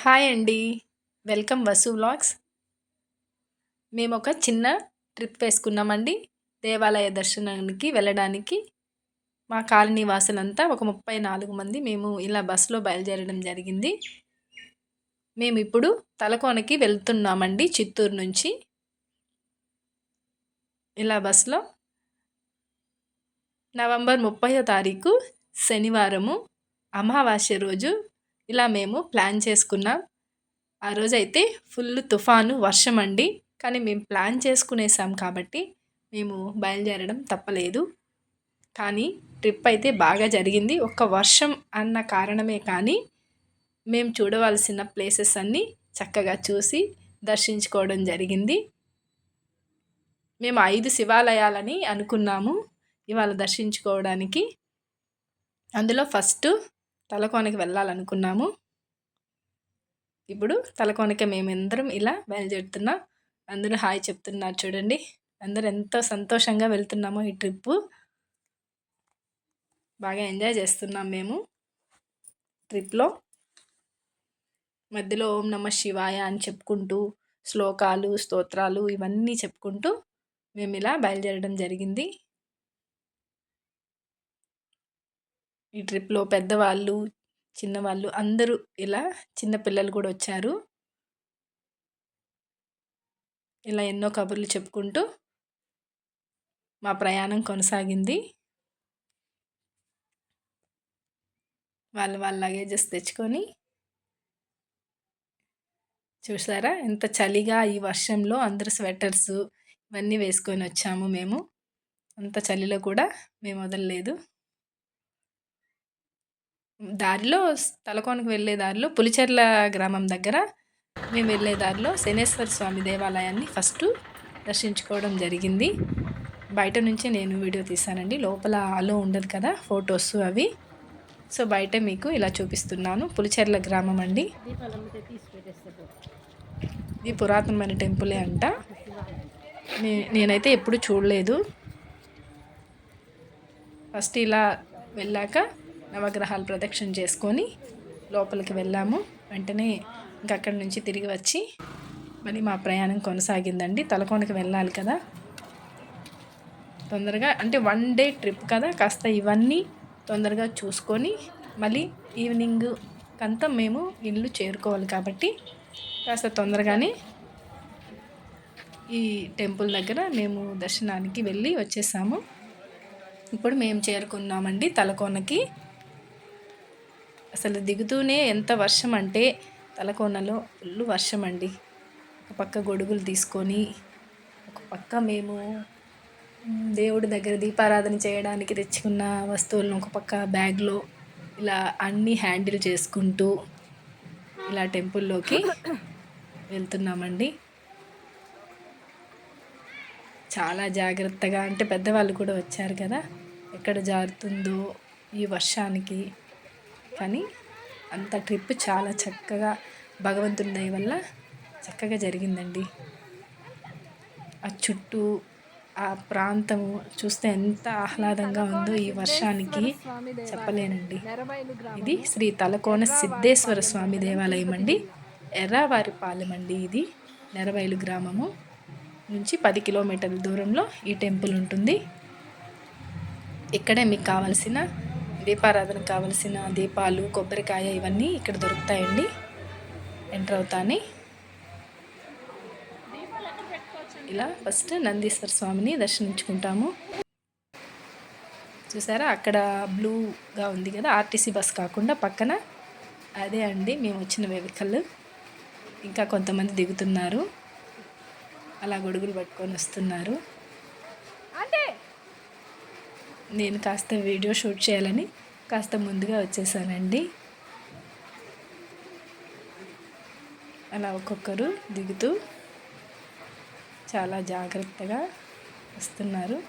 Hi అండి. Welcome Vasu vlogs. మేము ఒక చిన్న ట్రిప్ వేసుకున్నామండి. దేవాలయ దర్శనానికి వెళ్ళడానికి. మా కాలనీ వాసులంతా ఒక ముప్పై నాలుగు మంది మేము ఇలా బస్సులో బయలుదేరడం జరిగింది. మేము ఇప్పుడు తలకోనకి వెళ్తున్నామండి చిత్తూరు నుంచి. ఇలా బస్సులో. నవంబర్ ముప్పై తారీఖు శనివారము అమావాస్య రోజు ఇలా మేము ప్లాన్ చేసుకున్నాం. ఆ రోజైతే ఫుల్ తుఫాను వర్షం అండి. కానీ మేము ప్లాన్ చేసుకునేసాం కాబట్టి మేము బయలుదేరడం తప్పలేదు. కానీ ట్రిప్ అయితే బాగా జరిగింది. ఒక్క వర్షం అన్న కారణమే కానీ మేము చూడవలసిన ప్లేసెస్ అన్నీ చక్కగా చూసి దర్శించుకోవడం జరిగింది. మేము ఐదు శివాలయాలని అనుకున్నాము ఇవాళ దర్శించుకోవడానికి. అందులో ఫస్ట్ తలకోనకి వెళ్ళాలనుకున్నాము. ఇప్పుడు తలకోనకి మేమందరం ఇలా బయలుదేరుతున్నాం. అందరూ హాయ్ చెప్తున్నారు చూడండి. అందరూ ఎంతో సంతోషంగా వెళ్తున్నామో ఈ ట్రిప్పు. బాగా ఎంజాయ్ చేస్తున్నాం మేము ట్రిప్లో. మధ్యలో ఓం నమ శివాయ అని చెప్పుకుంటూ శ్లోకాలు స్తోత్రాలు ఇవన్నీ చెప్పుకుంటూ మేము ఇలా బయలుదేరడం జరిగింది. ఈ ట్రిప్లో పెద్దవాళ్ళు చిన్నవాళ్ళు అందరూ ఇలా చిన్న పిల్లలు కూడా వచ్చారు. ఇలా ఎన్నో కబుర్లు చెప్పుకుంటూ మా ప్రయాణం కొనసాగింది. వాళ్ళు వాళ్ళ లగేజెస్ తెచ్చుకొని చూసారా? ఎంత చలిగా ఈ వర్షంలో అందరూ స్వెటర్స్ ఇవన్నీ వేసుకొని వచ్చాము మేము. అంత చలిలో కూడా మేము వదలలేదు. దారిలో తలకోనకు వెళ్ళే దారిలో పులిచెర్ల గ్రామం దగ్గర మేము వెళ్ళే దారిలో శనేశ్వర స్వామి దేవాలయాన్ని ఫస్ట్ దర్శించుకోవడం జరిగింది. బయట నుంచే నేను వీడియో తీశానండి లోపల అలో ఉండదు కదా ఫొటోస్ అవి. సో బయట మీకు ఇలా చూపిస్తున్నాను. పులిచెర్ల గ్రామం అండి. ఇది పురాతనమైన టెంపులే అంట. నేనైతే ఎప్పుడు చూడలేదు. ఫస్ట్ ఇలా వెళ్ళాక నవగ్రహాలు ప్రదక్షిణ చేసుకొని లోపలికి వెళ్ళాము. వెంటనే ఇంక అక్కడి నుంచి తిరిగి వచ్చి మళ్ళీ మా ప్రయాణం కొనసాగిందండి. తలకోనకి వెళ్ళాలి కదా. తొందరగా అంటే వన్ డే ట్రిప్ కదా. కాస్త ఇవన్నీ తొందరగా చూసుకొని మళ్ళీ ఈవినింగ్ కంతా మేము ఇల్లు చేరుకోవాలి కాబట్టి కాస్త తొందరగానే ఈ టెంపుల్ దగ్గర మేము దర్శనానికి వెళ్ళి వచ్చేసాము. ఇప్పుడు మేము చేరుకున్నామండి తలకోనకి. అసలు దిగుతూనే ఎంత వర్షం అంటే తలకోనలో ఫుల్ వర్షం అండి. ఒక పక్క గొడుగులు తీసుకొని ఒక పక్క మేము దేవుడి దగ్గర దీపారాధన చేయడానికి తెచ్చుకున్న వస్తువులను ఒక పక్క బ్యాగ్లో ఇలా అన్నీ హ్యాండిల్ చేసుకుంటూ ఇలా టెంపుల్లోకి వెళ్తున్నామండి. చాలా జాగ్రత్తగా అంటే పెద్దవాళ్ళు కూడా వచ్చారు కదా ఎక్కడ జారుతుందో ఈ వర్షానికి కానీ అంత ట్రిప్ చాలా చక్కగా భగవంతుని దయ వల్ల చక్కగా జరిగిందండి. ఆ చుట్టూ ఆ ప్రాంతము చూస్తే ఎంత ఆహ్లాదంగా ఉందో ఈ వర్షానికి చెప్పలేనండి. ఇది శ్రీ తలకోన సిద్ధేశ్వర స్వామి దేవాలయం అండి. ఎర్రావారిపాలెం అండి ఇది. నెరవైలు గ్రామము నుంచి పది కిలోమీటర్ల దూరంలో ఈ టెంపుల్ ఉంటుంది. ఇక్కడే మీకు కావాల్సిన దీపారాధనకు కావలసిన దీపాలు కొబ్బరికాయ ఇవన్నీ ఇక్కడ దొరుకుతాయండి. ఎంటర్ అవుతాని. ఇలా ఫస్ట్ నందీశ్వర స్వామిని దర్శించుకుంటాము. చూసారా? అక్కడ బ్లూగా ఉంది కదా ఆర్టీసీ బస్ కాకుండా పక్కన. అదే అండి మేము వచ్చిన వెహికల్ ఇంకా కొంతమంది దిగుతున్నారు. అలా గొడుగులు పట్టుకొని వస్తున్నారు. నేను కాస్త వీడియో షూట్ చేయాలని కాస్త ముందుగా వచ్చేసానండి. అలా ఒక్కొక్కరు దిగుతూ చాలా జాగ్రత్తగా వస్తున్నారు.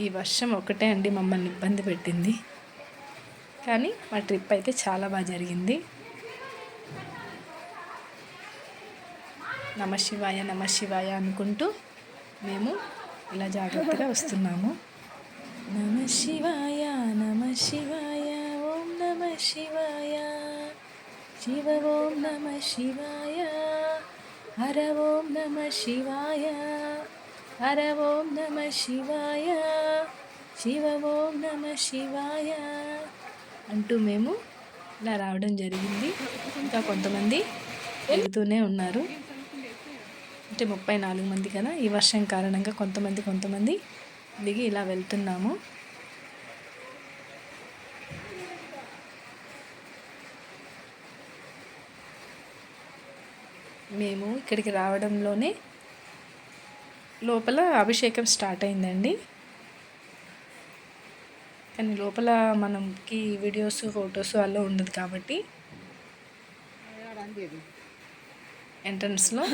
ఈ వర్షం ఒకటే అండి మమ్మల్ని ఇబ్బంది పెట్టింది. కానీ మా ట్రిప్ అయితే చాలా బాగా జరిగింది. నమ శివాయ నమ శివాయ అనుకుంటూ మేము ఇలా జాగ్రత్తగా వస్తున్నాము. నమ శివాయ నమ శివాయ ఓం నమ శివాయ. శివ ఓం నమ శివాయ హర ఓం నమ శివాయ హర ఓం నమ శివాయ శివ ఓం నమ శివాయ అంటూ మేము ఇలా రావడం జరిగింది. ఇంకా కొంతమంది వెళ్తూనే ఉన్నారు. అంటే ముప్పై నాలుగు మంది కదా ఈ వర్షం కారణంగా కొంతమంది కొంతమంది దిగి ఇలా వెళ్తున్నాము. మేము ఇక్కడికి రావడంలోనే లోపల అభిషేకం స్టార్ట్ అయిందండి. కానీ లోపల మనకి వీడియోస్ ఫొటోస్ అలా ఉండదు కాబట్టి ఎంట్రన్స్లో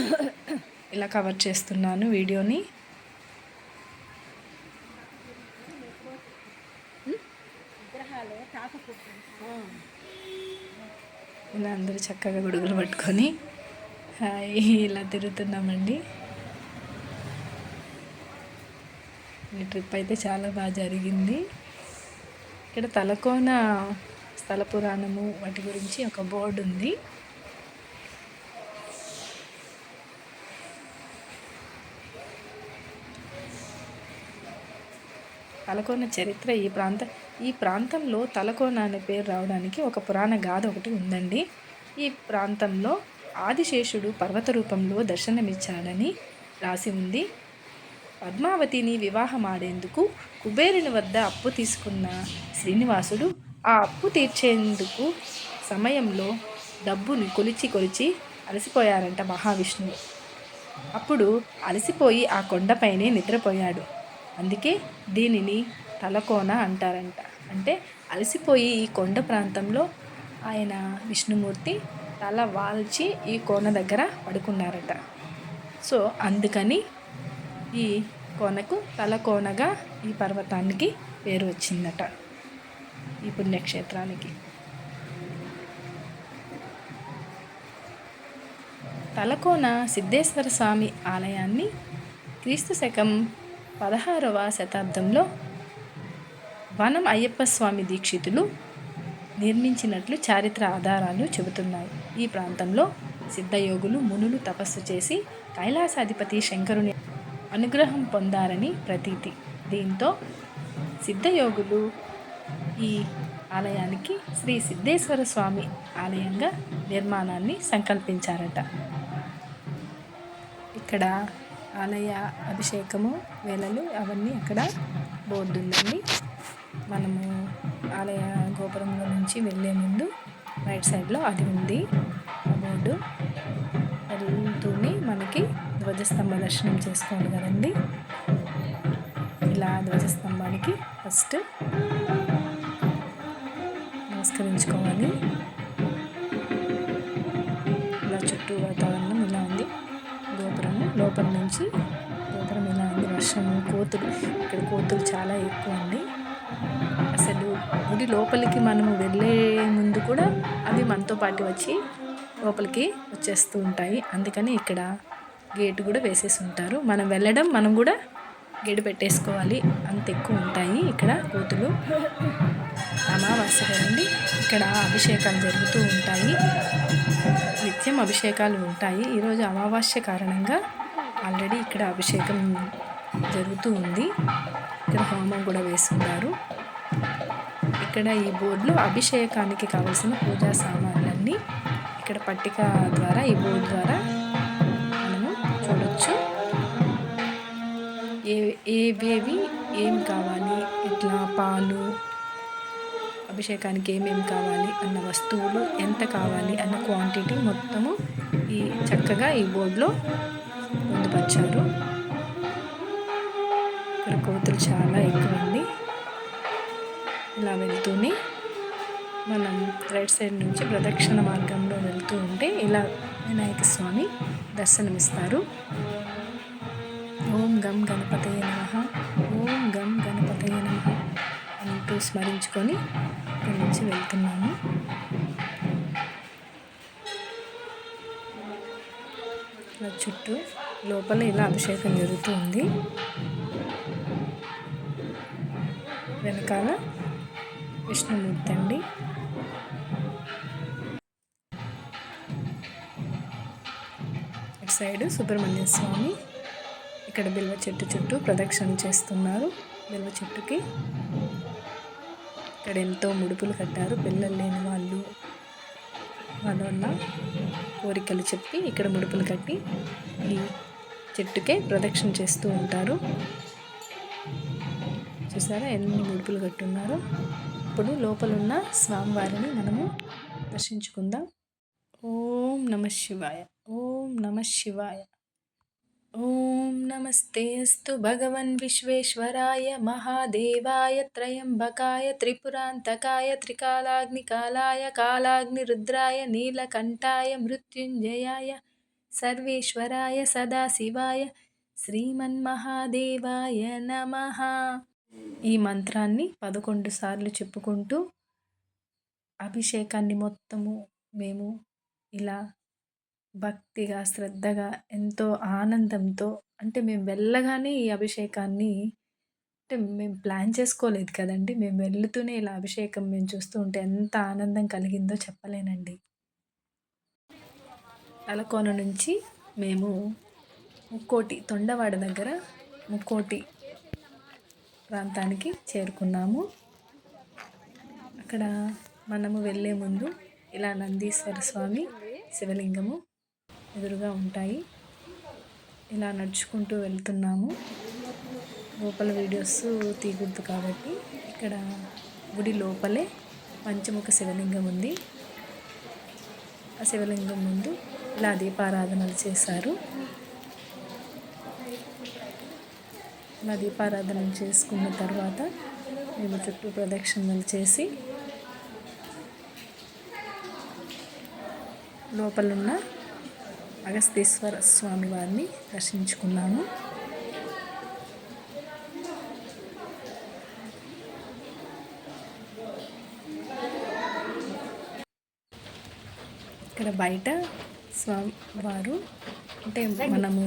ఇలా కవర్ చేస్తున్నాను వీడియోని. ఇలా అందరూ చక్కగా గొడుగులు పట్టుకొని హాయ్ ఇలా తిరుగుతున్నామండి. ఈ ట్రిప్ అయితే చాలా బాగా జరిగింది. ఇక్కడ తలకోన స్థల పురాణము వాటి గురించి ఒక బోర్డు ఉంది. తలకోన చరిత్ర ఈ ప్రాంత ఈ ప్రాంతంలో తలకోన అనే పేరు రావడానికి ఒక పురాణ గాథ ఒకటి ఉందండి. ఈ ప్రాంతంలో ఆదిశేషుడు పర్వత రూపంలో దర్శనమిచ్చాడని రాసి ఉంది. పద్మావతిని వివాహమాడేందుకు కుబేరుని వద్ద అప్పు తీసుకున్న శ్రీనివాసుడు ఆ అప్పు తీర్చేందుకు సమయంలో డబ్బుని కొలిచి కొలిచి అలసిపోయారంట మహావిష్ణువు. అప్పుడు అలసిపోయి ఆ కొండపైనే నిద్రపోయాడు. అందుకే దీనిని తలకోన అంటారంట. అంటే అలసిపోయి ఈ కొండ ప్రాంతంలో ఆయన విష్ణుమూర్తి తల వాల్చి ఈ కోన దగ్గర పడుకున్నారట. సో అందుకని ఈ కోనకు తలకోనగా ఈ పర్వతానికి పేరు వచ్చిందట. ఈ పుణ్యక్షేత్రానికి తలకోన సిద్ధేశ్వర స్వామి ఆలయాన్ని క్రీస్తు శకం పదహారవ శతాబ్దంలో వనం అయ్యప్ప స్వామి దీక్షితులు నిర్మించినట్లు చారిత్ర ఆధారాలు చెబుతున్నాయి. ఈ ప్రాంతంలో సిద్ధయోగులు మునులు తపస్సు చేసి కైలాసాధిపతి శంకరుని అనుగ్రహం పొందారని ప్రతీతి. దీంతో సిద్ధయోగులు ఈ ఆలయానికి శ్రీ సిద్ధేశ్వర స్వామి ఆలయంగా నిర్మాణాన్ని సంకల్పించారట. ఇక్కడ ఆలయ అభిషేకము వేళలు అవన్నీ అక్కడ బోర్డు ఉందండి మనము ఆలయ గోపురంలో నుంచి వెళ్ళే ముందు రైట్ సైడ్లో అది ఉంది ఆ బోర్డు. వెళ్తూనే మనకి ధ్వజస్తంభ దర్శనం చేసుకోండి కదండి. ఇలా ధ్వజస్తంభానికి ఫస్ట్ నమస్కరించుకోవాలి. ఇలా చుట్టూ వాతావరణం ఇలా ఉంది. లోపల నుంచి లోపల ఇలా ఉంది వర్షము కోతులు. ఇక్కడ కోతులు చాలా ఎక్కువ అండి. అసలు గుడి లోపలికి మనము వెళ్ళే ముందు కూడా అవి మనతో పాటు వచ్చి లోపలికి వచ్చేస్తూ ఉంటాయి. అందుకని ఇక్కడ గేటు కూడా వేసేసి ఉంటారు. మనం వెళ్ళడం మనం కూడా గేటు పెట్టేసుకోవాలి. అంత ఎక్కువ ఉంటాయి ఇక్కడ కోతులు. అమావాస్య కదండి ఇక్కడ అభిషేకాలు జరుగుతూ ఉంటాయి. నిత్యం అభిషేకాలు ఉంటాయి. ఈరోజు అమావాస్య కారణంగా ఆల్రెడీ ఇక్కడ అభిషేకం జరుగుతూ ఉంది. ఇక్కడ హోమం కూడా వేస్తున్నారు ఇక్కడ ఈ బోర్డులో అభిషేకానికి కావలసిన పూజా సామాన్లన్నీ ఇక్కడ పట్టిక ద్వారా ఈ బోర్డు ద్వారా మనము చూడొచ్చు. ఏ ఏవేవి ఏం కావాలి ఇట్లా పాలు అభిషేకానికి ఏమేమి కావాలి అన్న వస్తువులు ఎంత కావాలి అన్న క్వాంటిటీ మొత్తము ఈ చక్కగా ఈ బోర్డులో పొందుపరిచారు ఇక్కడ కోతులు చాలా ఎక్కువండి. ఇలా వెళ్తూనే మనం రైట్ సైడ్ నుంచి ప్రదక్షిణ మార్గంలో వెళ్తూ ఉంటే ఇలా వినాయక స్వామి దర్శనమిస్తారు. ఓం గం గణపతయ నమ ఓం గం గణపతయ నమ అంటూ స్మరించుకొని ఇక్కడి నుంచి వెళ్తున్నాము. చుట్టూ లోపల ఇలా అభిషేకం జరుగుతుంది. వెనకాల విష్ణుమూర్తి అండి. ఇటు సైడ్ సుబ్రహ్మణ్య స్వామి ఇక్కడ బిల్వ చెట్టు చుట్టూ ప్రదక్షిణ చేస్తున్నారు. బిల్వ చెట్టుకి ఇక్కడ ఎంతో ముడుపులు కట్టారు. పిల్లలు లేని వాళ్ళు వాళ్ళ వల్ల కోరికలు చెప్పి ఇక్కడ ముడుపులు కట్టి ఈ చెట్టుకే ప్రదక్షిణ చేస్తూ ఉంటారు. చూసారా ఎన్ని ముడుపులు కట్టున్నారు. ఇప్పుడు లోపలున్న స్వామివారిని మనము దర్శించుకుందాం. ఓం నమ శివాయ. ఓం నమ శివాయ. ఓం నమస్తే అస్తు భగవన్ విశ్వేశ్వరాయ మహాదేవాయ త్రయంబకాయ త్రిపురాంతకాయ త్రికాలాగ్నికాలాయ కాలాగ్నిరుద్రాయ నీలకంఠాయ మృత్యుంజయాయ సర్వేశ్వరాయ సదాశివాయ శ్రీమన్మహాదేవాయ నమ. ఈ మంత్రాన్ని పదకొండు సార్లు చెప్పుకుంటూ అభిషేకాన్ని మొత్తము మేము ఇలా భక్తిగా శ్రద్ధగా ఎంతో ఆనందంతో అంటే మేము వెళ్ళగానే ఈ అభిషేకాన్ని అంటే మేము ప్లాన్ చేసుకోలేదు కదండి. మేము వెళ్తూనే ఇలా అభిషేకం మేము చూస్తూ ఉంటే ఎంత ఆనందం కలిగిందో చెప్పలేనండి. తలకోన నుంచి మేము ముక్కోటి తొండవాడ దగ్గర ముక్కోటి ప్రాంతానికి చేరుకున్నాము. అక్కడ మనము వెళ్ళే ముందు ఇలా నందీశ్వర స్వామి శివలింగము ఎదురుగా ఉంటాయి. ఇలా నడుచుకుంటూ వెళ్తున్నాము. లోపల వీడియోస్ తీయకూడదు కాబట్టి ఇక్కడ గుడి లోపలే పంచముఖ శివలింగం ఉంది. ఆ శివలింగం ముందు ఇలా దీపారాధనలు చేశారు. ఇలా దీపారాధన చేసుకున్న తర్వాత మేము చుట్టూ ప్రదక్షిణలు చేసి లోపలున్న అగస్తేశ్వర స్వామి వారిని దర్శించుకున్నాము. ఇక్కడ బయట స్వామి వారు అంటే మనము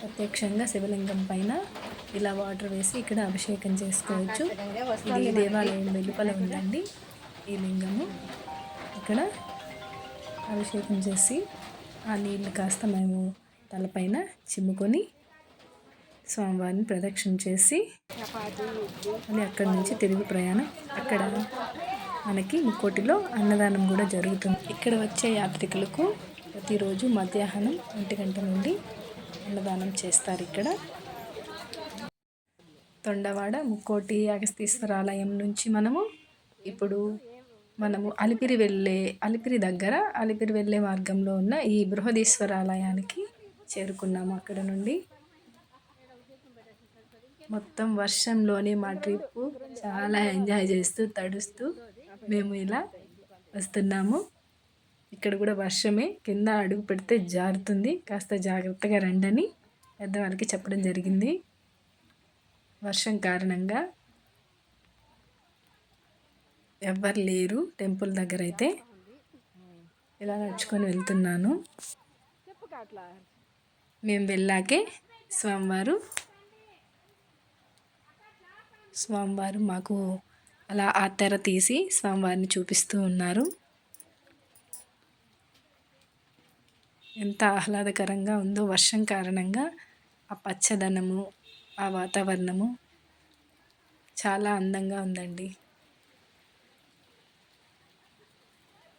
ప్రత్యక్షంగా శివలింగం పైన ఇలా వాటర్ వేసి ఇక్కడ అభిషేకం చేసుకోవచ్చు. ఇది దేవాలయం వెలుపల ఉందండి. ఈ లింగము ఇక్కడ అభిషేకం చేసి ఆ నీళ్ళు కాస్త మేము తలపైన చిమ్ముకొని స్వామివారిని ప్రదక్షిణ చేసి మళ్ళీ అక్కడి నుంచి తిరిగి ప్రయాణం. అక్కడ మనకి ముక్కోటిలో అన్నదానం కూడా జరుగుతుంది. ఇక్కడ వచ్చే యాత్రికులకు ప్రతిరోజు మధ్యాహ్నం ఒంటి గంట నుండి అన్నదానం చేస్తారు ఇక్కడ. తొండవాడ ముక్కోటి అగస్తీశ్వర ఆలయం నుంచి మనము ఇప్పుడు మనము అలిపిరి వెళ్ళే అలిపిరి దగ్గర అలిపిరి వెళ్ళే మార్గంలో ఉన్న ఈ బృహదీశ్వర ఆలయానికి చేరుకున్నాము అక్కడ నుండి. మొత్తం వర్షంలోనే మా ట్రిప్పు చాలా ఎంజాయ్ చేస్తూ తడుస్తూ మేము ఇలా వస్తున్నాము. ఇక్కడ కూడా వర్షమే. కింద అడుగు పెడితే జారుతుంది. కాస్త జాగ్రత్తగా రండని పెద్దవాళ్ళకి చెప్పడం జరిగింది. వర్షం కారణంగా ఎవ్వరు లేరు. టెంపుల్ దగ్గర అయితే ఇలా నడుచుకొని వెళ్తున్నాను. మేము వెళ్ళాకే స్వామివారు స్వామివారు మాకు అలా ఆ తెర తీసి స్వామివారిని చూపిస్తూ ఉన్నారు. ఎంత ఆహ్లాదకరంగా ఉందో వర్షం కారణంగా ఆ పచ్చదనము ఆ వాతావరణము చాలా అందంగా ఉందండి.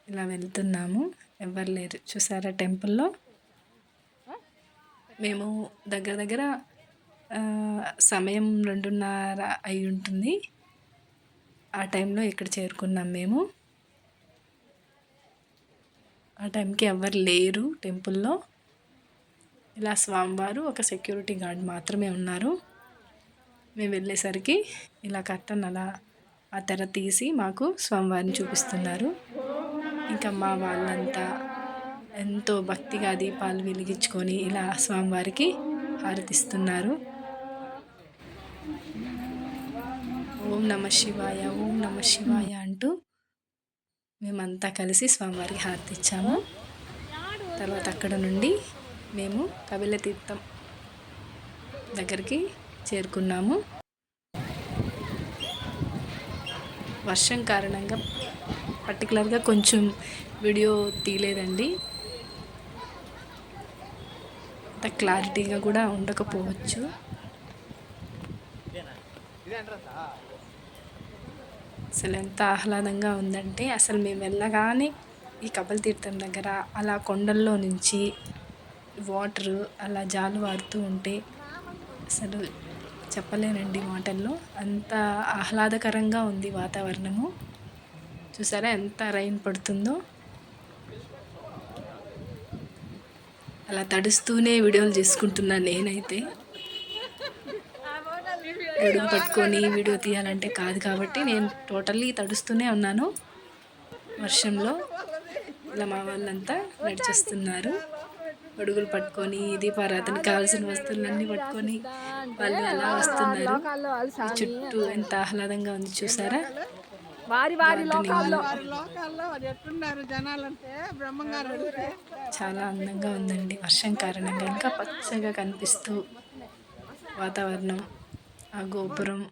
ఇలా వెళ్తున్నాము. ఎవరు లేరు. చూసారా టెంపుల్లో? మేము దగ్గర దగ్గర సమయం రెండున్నర అయి ఉంటుంది ఆ టైంలో ఇక్కడ చేరుకున్నాం మేము. ఆ టైంకి ఎవరు లేరు టెంపుల్లో. ఇలా స్వామివారు ఒక సెక్యూరిటీ గార్డ్ మాత్రమే ఉన్నారు. మేము వెళ్ళేసరికి ఇలా కర్టన్ అలా ఆ తెర తీసి మాకు స్వామివారిని చూపిస్తున్నారు. ఇంకా మా వాళ్ళంతా ఎంతో భక్తిగా దీపాలు వెలిగించుకొని ఇలా స్వామివారికి హారతిస్తున్నారు. ఓం నమ శివాయ ఓం నమ శివాయ అంటూ మేమంతా కలిసి స్వామివారికి హారతి ఇచ్చాము. తర్వాత అక్కడ నుండి మేము కపిల తీర్థం దగ్గరికి చేరుకున్నాము. వర్షం కారణంగా పర్టికులర్గా కొంచెం వీడియో తీయలేదండి. అంత క్లారిటీగా కూడా ఉండకపోవచ్చు. అసలు ఎంత ఆహ్లాదంగా ఉందంటే అసలు మేము వెళ్ళగానే ఈ కబల తీర్థం దగ్గర అలా కొండల్లో నుంచి వాటరు అలా జాలువారుతూ ఉంటే అసలు చెప్పలేనండి మాటల్లో. అంత ఆహ్లాదకరంగా ఉంది వాతావరణము. చూసారా ఎంత రైన్ పడుతుందో. అలా తడుస్తూనే వీడియోలు చేసుకుంటున్నాను నేనైతే. గొడుగు పట్టుకొని వీడియో తీయాలంటే కాదు కాబట్టి నేను టోటల్లీ తడుస్తూనే ఉన్నాను వర్షంలో. ఇలా మా వాళ్ళంతా నడిచేస్తున్నారు. గొడుగులు పట్టుకొని దీపారాధనకి కావాల్సిన వస్తువులన్నీ పట్టుకొని వాళ్ళు అలా వస్తున్నారు. చుట్టూ ఎంత ఆహ్లాదంగా ఉంది చూసారా? వారి వారి చాలా అందంగా ఉందండి. వర్షం కారణంగా ఇంకా పచ్చగా కనిపిస్తూ వాతావరణం. ఆ గోపురం.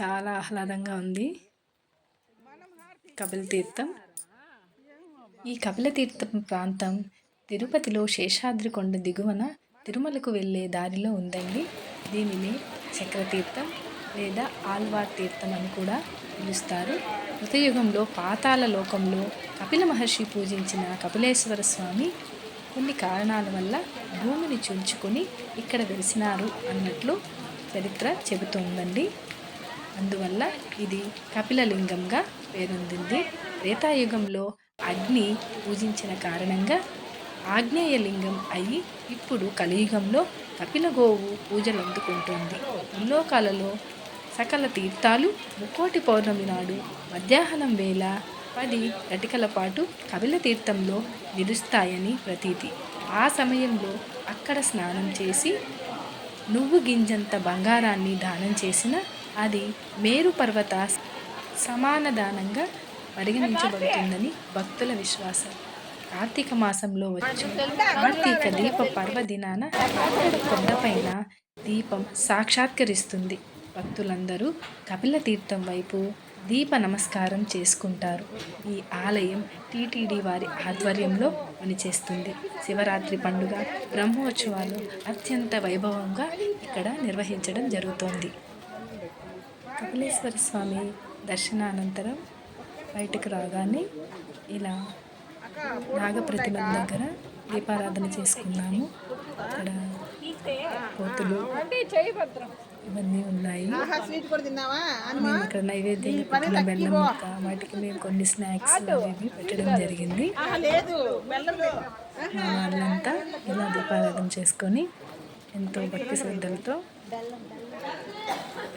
చాలా ఆహ్లాదంగా ఉంది. కపిల తీర్థం. ఈ కపిల తీర్థం ప్రాంతం తిరుపతిలో శేషాద్రి కొండ దిగువన తిరుమలకు వెళ్ళే దారిలో ఉందండి. దీనిని చక్రతీర్థం లేదా ఆల్వార్ తీర్థం అని కూడా పిలుస్తారు. కృతయుగంలో పాతాల లోకంలో కపిల మహర్షి పూజించిన కపిలేశ్వర స్వామి కొన్ని కారణాల వల్ల భూమిని చుంచుకొని ఇక్కడ వెలిసినారు అన్నట్లు చరిత్ర చెబుతోందండి. అందువల్ల ఇది కపిలలింగంగా పేరొందింది. త్రేతాయుగంలో అగ్ని పూజించిన కారణంగా ఆగ్నేయలింగం అయి ఇప్పుడు కలియుగంలో కపిలగోవు పూజలు అందుకుంటుంది. ముల్లోకాలలో సకల తీర్థాలు ముక్కోటి పౌర్ణమి నాడు మధ్యాహ్నం వేళ పది గటికల పాటు కపిల తీర్థంలో నిలుస్తాయని ప్రతీతి. ఆ సమయంలో అక్కడ స్నానం చేసి నువ్వు గింజంత బంగారాన్ని దానం చేసిన అది మేరు పర్వత సమాన దానంగా పరిగణించబడుతుందని భక్తుల విశ్వాసం. కార్తీక మాసంలో వచ్చిన కార్తీక దీప పర్వదినాన అక్కడ కొండపైన దీపం సాక్షాత్కరిస్తుంది. భక్తులందరూ కపిల తీర్థం వైపు దీప నమస్కారం చేసుకుంటారు. ఈ ఆలయం టీటీడీ వారి ఆధ్వర్యంలో పనిచేస్తుంది. శివరాత్రి పండుగ బ్రహ్మోత్సవాలు అత్యంత వైభవంగా ఇక్కడ నిర్వహించడం జరుగుతోంది. కపిలేశ్వర స్వామి దర్శనానంతరం బయటకు రాగానే ఇలా నాగప్రతిమ దగ్గర దీపారాధన చేసుకున్నాము. అక్కడ కోతులు ఇవన్నీ ఉన్నాయి. మేము ఇక్కడ నైవేద్యంగా పెట్టిన బెల్లం ముక్క వాటికి మేము కొన్ని స్నాక్స్ అవి ఇవి పెట్టడం జరిగింది. మా వాళ్ళంతా ఇలా దీపారాధన చేసుకొని ఎంతో భక్తి శ్రద్ధలతో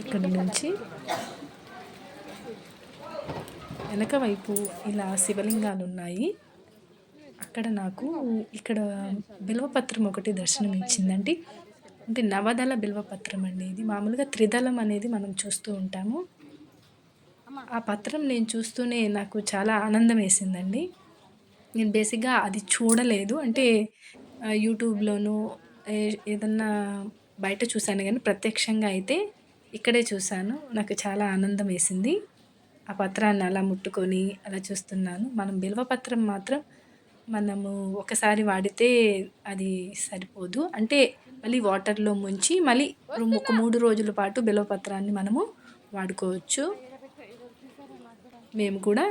ఇక్కడ నుంచి వెనక వైపు ఇలా శివలింగాలు ఉన్నాయి. అక్కడ నాకు ఇక్కడ బిల్వపత్రం ఒకటి దర్శనం ఇచ్చిందండి అంటే నవదళ బిల్వపత్రం అండి ఇది. మామూలుగా త్రిదళం అనేది మనం చూస్తూ ఉంటాము. ఆ పత్రం నేను చూస్తూనే నాకు చాలా ఆనందం వేసిందండి. నేను బేసిక్గా అది చూడలేదు. అంటే యూట్యూబ్లోనూ ఏ- ఏదన్నా బయట చూశాను కానీ ప్రత్యక్షంగా అయితే ఇక్కడే చూశాను. నాకు చాలా ఆనందం వేసింది. ఆ పత్రాన్ని అలా ముట్టుకొని అలా చూస్తున్నాను. మనం బిల్వపత్రం మాత్రం మనము ఒకసారి వాడితే అది సరిపోదు. అంటే మళ్ళీ వాటర్లో ముంచి మళ్ళీ ఒక మూడు రోజుల పాటు బిల్వపత్రాన్ని మనము వాడుకోవచ్చు. మేము కూడా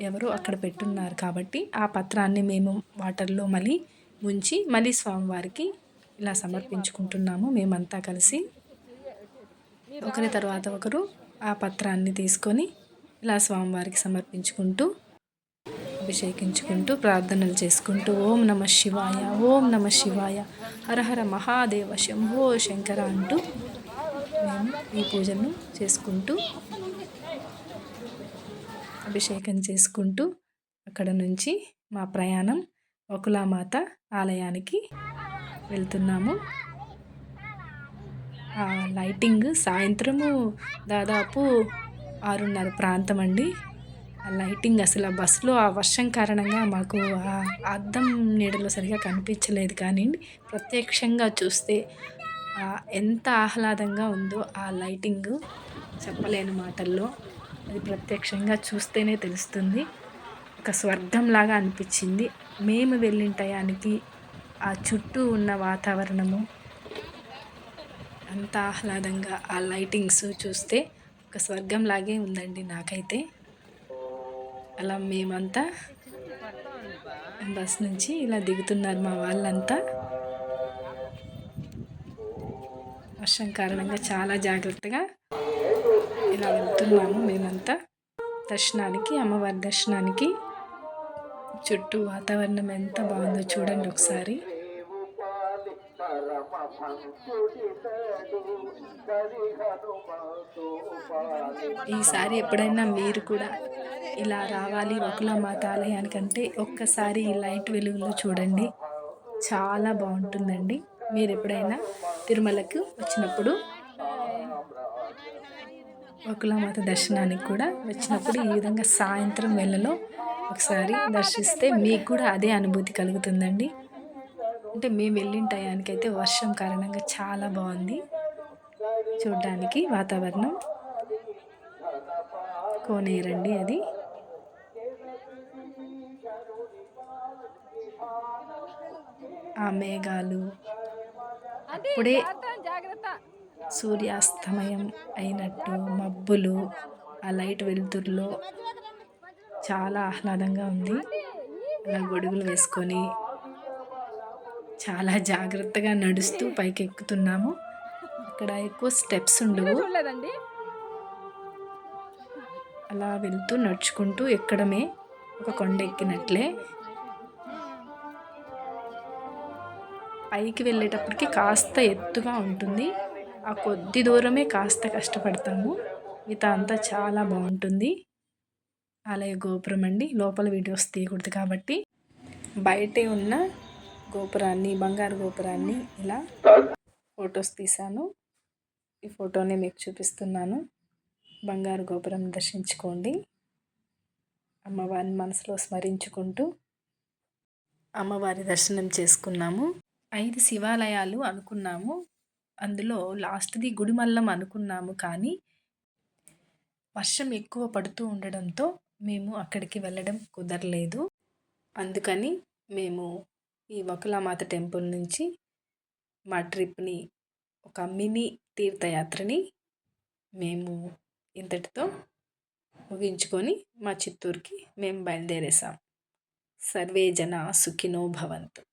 ఎవరో అక్కడ పెట్టున్నారు కాబట్టి ఆ పత్రాన్ని మేము వాటర్లో మళ్ళీ ముంచి మళ్ళీ స్వామివారికి ఇలా సమర్పించుకుంటున్నాము. మేమంతా కలిసి ఒకరి తర్వాత ఒకరు ఆ పత్రాన్ని తీసుకొని ఇలా స్వామివారికి సమర్పించుకుంటూ అభిషేకించుకుంటూ ప్రార్థనలు చేసుకుంటూ ఓం నమ శివాయ ఓం నమ శివాయ. హరహర మహాదేవ శంభో శంకర అంటూ మేము ఈ పూజను చేసుకుంటూ అభిషేకం చేసుకుంటూ అక్కడ నుంచి మా ప్రయాణం వకులామాత ఆలయానికి వెళ్తున్నాము. ఆ లైటింగ్ సాయంత్రము దాదాపు ఆరున్నర ప్రాంతం అండి. ఆ లైటింగ్ అసలు ఆ బస్సులో ఆ వర్షం కారణంగా మాకు ఆ అద్దం నీడలో సరిగా కనిపించలేదు. కానీ ప్రత్యక్షంగా చూస్తే ఎంత ఆహ్లాదంగా ఉందో ఆ లైటింగ్ చెప్పలేని మాటల్లో అది ప్రత్యక్షంగా చూస్తేనే తెలుస్తుంది. ఒక స్వర్గంలాగా అనిపించింది. మేము వెళ్ళిన టయానికి ఆ చుట్టూ ఉన్న వాతావరణము అంత ఆహ్లాదంగా ఆ లైటింగ్స్ చూస్తే ఒక స్వర్గంలాగే ఉందండి నాకైతే. అలా మేమంతా బస్ నుంచి ఇలా దిగుతున్నారు మా వాళ్ళంతా. వర్షం కారణంగా చాలా జాగ్రత్తగా ఇలా వెళ్తున్నాము మేమంతా. దర్శనానికి అమ్మవారి దర్శనానికి చుట్టూ వాతావరణం ఎంత బాగుందో చూడండి ఒకసారి. ఈసారి ఎప్పుడైనా మీరు కూడా ఇలా రావాలి మాత ఆలయానికంటే ఒక్కసారి ఈ లైట్ వెలుగులో చూడండి. చాలా బాగుంటుందండి. మీరు ఎప్పుడైనా తిరుమలకు వచ్చినప్పుడు మాత దర్శనానికి కూడా వచ్చినప్పుడు ఈ విధంగా సాయంత్రం వేళలో ఒకసారి దర్శిస్తే మీకు కూడా అదే అనుభూతి కలుగుతుందండి. అంటే మేము వెళ్ళిన టయానికి అయితే వర్షం కారణంగా చాలా బాగుంది. చూడడానికి వాతావరణం. కోనేరండి అది. ఆ మేఘాలు. అప్పుడే సూర్యాస్తమయం అయినట్టు మబ్బులు ఆ లైట్ వెలుతురులో చాలా ఆహ్లాదంగా ఉంది. అలా గొడుగులు వేసుకొని చాలా జాగ్రత్తగా నడుస్తూ పైకి ఎక్కుతున్నాము అక్కడ ఎక్కువ స్టెప్స్ ఉండవు. అలా వెళ్తూ నడుచుకుంటూ ఎక్కడమే ఒక కొండ ఎక్కినట్లే పైకి వెళ్ళేటప్పటికి కాస్త ఎత్తుగా ఉంటుంది. ఆ కొద్ది దూరమే కాస్త కష్టపడతాము. మిగతా అంతా చాలా బాగుంటుంది. ఆలయ గోపురం అండి. లోపల వీడియోస్ తీయకూడదు కాబట్టి. బయటే ఉన్న గోపురాన్ని బంగారు గోపురాన్ని ఇలా ఫొటోస్ తీశాను. ఈ ఫోటోని మీకు చూపిస్తున్నాను. బంగారు గోపురం దర్శించుకోండి. అమ్మవారిని మనసులో స్మరించుకుంటూ అమ్మవారి దర్శనం చేసుకున్నాము. ఐదు శివాలయాలు అనుకున్నాము. అందులో లాస్ట్ది గుడిమల్లం అనుకున్నాము కానీ వర్షం ఎక్కువ పడుతూ ఉండడంతో మేము అక్కడికి వెళ్ళడం కుదరలేదు. అందుకని మేము ఈ వకులామాత టెంపుల్ నుంచి మా ట్రిప్ని ఒక మినీ తీర్థయాత్రని మేము ఇంతటితో ముగించుకొని మా చిత్తూరుకి మేము బయలుదేరేసాం. సర్వే జన సుఖినో భవంతు.